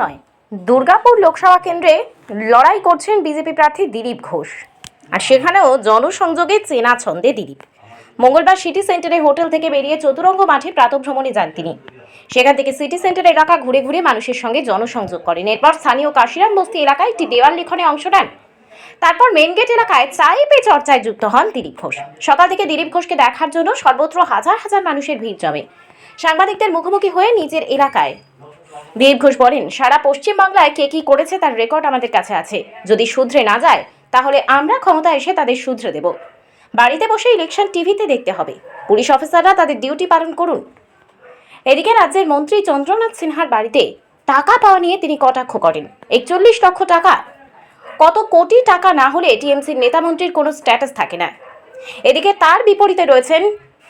নয়। দুর্গাপুর লোকসভা কেন্দ্রে লড়াই করছেন বিজেপি প্রার্থী দিলীপ ঘোষ। আর সেখানেও জনসংযোগে চেনা ছন্দে দিলীপ। মঙ্গলবার সিটি সেন্টারে হোটেল থেকে বেরিয়ে চতুরঙ্গ মাঠে প্রাতভ্রমণে যান তিনি। সেখান থেকে সিটি সেন্টার এলাকা ঘুরে ঘুরে মানুষের সঙ্গে জনসংযোগ করেন। এরপর স্থানীয় কাশিরাম বস্তি এলাকায় একটি দেওয়াল লিখনে অংশ নেন। তারপর মেন গেট এলাকায় চাই পে চর্চায় যুক্ত হন দিলীপ ঘোষ। সকাল থেকে দিলীপ ঘোষকে দেখার জন্য সর্বত্র হাজার হাজার মানুষের ভিড় জমে। সাংবাদিকদের মুখোমুখি হয়ে নিজের এলাকায় দিলীপ ঘোষ বলেন, সারা পশ্চিম বাংলায় কে কি করেছে তার রেকর্ড আমাদের কাছে আছে। যদি শুধরে না যায়, তাহলে আমরা ক্ষমতা এসে তাদের শুধরে দেব। বাড়িতে বসে ইলেকশন টিভিতে দেখতে হবে। পুলিশ অফিসাররা তাদের ডিউটি পালন করুন। এদিকে রাজ্যের মন্ত্রী চন্দ্রনাথ সিনহার বাড়িতে টাকা পাওয়া নিয়ে তিনি কটাক্ষ করেন। একচল্লিশ লক্ষ টাকা। কত কোটি টাকা না হলে টিএমসির নেতামন্ত্রীর কোনো স্ট্যাটাস থাকে না। এদিকে তার বিপরীতে রয়েছেন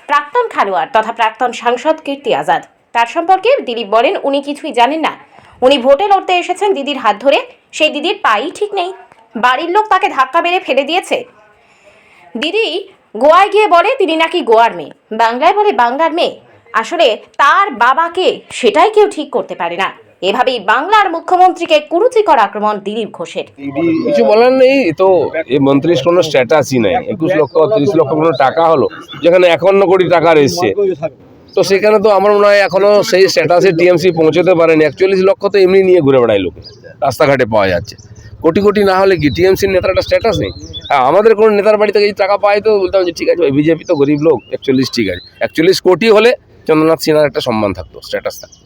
প্রাক্তন খেলোয়াড় তথা প্রাক্তন সাংসদ কীর্তি আজাদ। তার সম্পর্কে দিলীপ বলেন, উনি কিছুই জানেন না। উনি ভোটে লড়তে এসেছেন দিদির হাত ধরে। সেই দিদির পাই ঠিক নেই। বাড়ির লোক তাকে ধাক্কা মেরে ফেলে দিয়েছে। দিদি গোয়ায় গিয়ে বলে, তিনি নাকি গোয়ার মেয়ে। বাংলায় বলে, বাংলার মেয়ে। আসলে তার বাবাকে সেটাই কেউ ঠিক করতে পারে না। এভাবেই বাংলার মুখ্যমন্ত্রীকে কুরুচিকর আক্রমণ দিলীপ ঘোষের। কিছু বলার নেই তো এই মন্ত্রীর কোনো স্ট্যাটাসই নাই। একুশ লক্ষ, তিরিশ লক্ষ কোনো টাকা হলো, যেখানে একান্ন কোটি টাকা এসছে। তো সেখানে তো আমার মনে হয় এখনও সেই স্ট্যাটাসে টিএমসি পৌঁছতে পারেনি। একচল্লিশ লক্ষ তো এমনি নিয়ে ঘুরে বেড়ায় লোকে। রাস্তাঘাটে পাওয়া যাচ্ছে। কোটি কোটি না হলে কি টিএমসির নেতার একটা স্ট্যাটাস নেই? হ্যাঁ আমাদের কোনো নেতার বাড়ি থেকে টাকা পায় তো বলতাম যে, ঠিক আছে ভাই বিজেপি তো গরিব লোক, একচল্লিশ ঠিক আছে। একচল্লিশ কোটি হলে চন্দ্রনাথ সিনহার একটা সম্মান থাকতো স্ট্যাটাস থাকতো।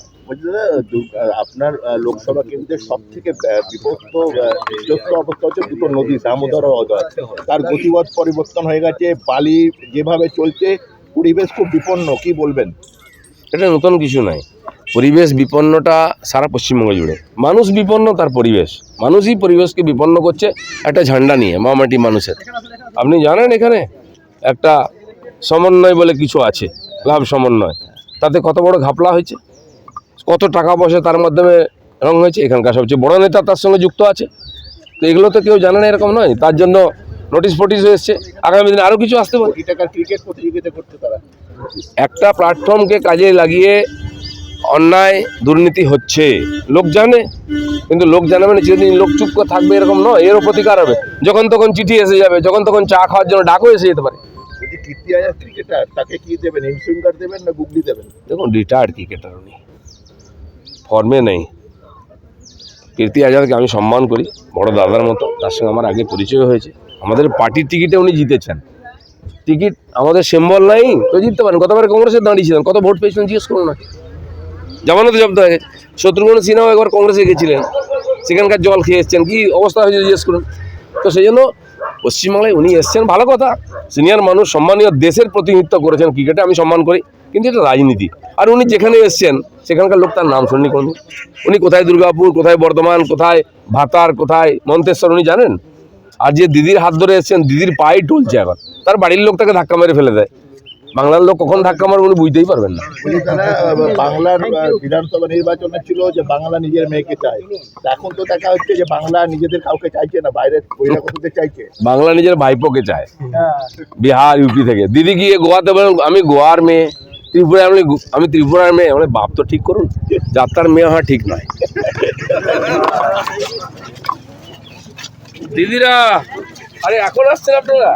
আপনার লোকসভা কেন্দ্রের সব থেকে বিপক্ত অবস্থা হচ্ছে দুটো নদী, দামোদর তার গতিপথ পরিবর্তন হয়ে গেছে, বালি যেভাবে চলছে পরিবেশ খুব বিপন্ন, কি বলবেন? এটা নতুন কিছু নাই। পরিবেশ বিপন্নটা সারা পশ্চিমবঙ্গ জুড়ে। মানুষ বিপন্ন তার পরিবেশ। মানুষই পরিবেশকে বিপন্ন করছে, একটা ঝান্ডা নিয়ে মামাটি মানুষের। আপনি জানেন এখানে একটা সমন্বয় বলে কিছু আছে, লাভ সমন্বয়। তাতে কত বড় ঘাপলা হয়েছে? কত টাকা পয়সা তার মাধ্যমে রং হয়েছে? এখানকার সবচেয়ে বড় নেতা তার সঙ্গে যুক্ত আছে। তো এগুলো তো কেউ জানে না এরকম নয়। তার জন্য নোটিশ ফোটিশ এসছে। আগামী দিনে আরও কিছু আসতে পারে। কোটি ক্রিকেট প্রতিযোগিতা করছে তারা? একটা প্ল্যাটফর্মকে কাজে লাগিয়ে অন্যায় দুর্নীতি হচ্ছে। লোক জানে কিন্তু লোক জানে মানে যেদিন লোক চুপ করে থাকবে এরকম নয় এরও প্রতিকার হবে। যখন তখন চিঠি এসে যাবে যখন তখন চা খাওয়ার জন্য ডাকও এসে যেতে পারে। যদি কীর্তি হাজার ক্রিকেটার তাকে কি দেবেন ইনসুইঙ্গার দেবেন না গুগলি দেবেন? দেখুন রিটায়ার্ড ক্রিকেটার উনি। ফর্মে নেই। কীর্তি আজাদকে আমি সম্মান করি বড় দাদার মতো তার সঙ্গে আমার আগে পরিচয় হয়েছে। আমাদের পার্টির টিকিটে উনি জিতেছেন। টিকিট আমাদের সিম্বল নাই তো জিততে পারেন। গতবার কংগ্রেসে দাঁড়িয়েছিলেন। কত ভোট পেয়েছিলেন জিজ্ঞেস করুন না জামানত জব্দ হয়ে শত্রুঘ্ন সিনহাও একবার কংগ্রেসে গেছিলেন। সেখানকার জল খেয়ে এসছেন। কী অবস্থা হয়েছে জিজ্ঞেস করুন। তো সেই জন্য পশ্চিমবাংলায় উনি এসছেন। ভালো কথা। সিনিয়র মানুষ, সম্মানীয় দেশের প্রতিনিধিত্ব করেছেন ক্রিকেটে, আমি সম্মান করি। কিন্তু এটা রাজনীতি। আর উনি যেখানে এসছেন, সেখানকার লোক তার নাম শুননি কোনদিন। উনি কোথায় দুর্গাপুর, কোথায় বর্ধমান, কোথায় ভাতার, কোথায় মন্তেশ্বর, উনি জানেন? আর যে দিদির হাত ধরে এসছেন দিদির পায়ে টলছে এখন। তার বাড়ির লোক তাকে ধাক্কা মেরে ফেলে দেয়। বাংলার লোক কখন ধাক্কা মারবে উনি বুঝতেই পারবেন না। বাংলার বিধানসভা নির্বাচনে ছিল যে বাংলা নিজের মেয়েকে চায়। এখন তো দেখা হচ্ছে যে বাংলা নিজেদের কাউকে চাইছে না বাইরের বহিরাগতদের চাইছে? বাংলা নিজের ভাইপোকে চায়। বিহার ইউপি থেকে। দিদি গিয়ে গোয়াতে বলেন আমি গোয়ার মেয়ে ত্রিপুরা আমি আমি ত্রিপুরার মেয়ে। মানে বাপ তো ঠিক করুন যাত্রার মেয়ে হওয়া ঠিক নয়। দিদিরা আরে এখন আসছেন আপনারা?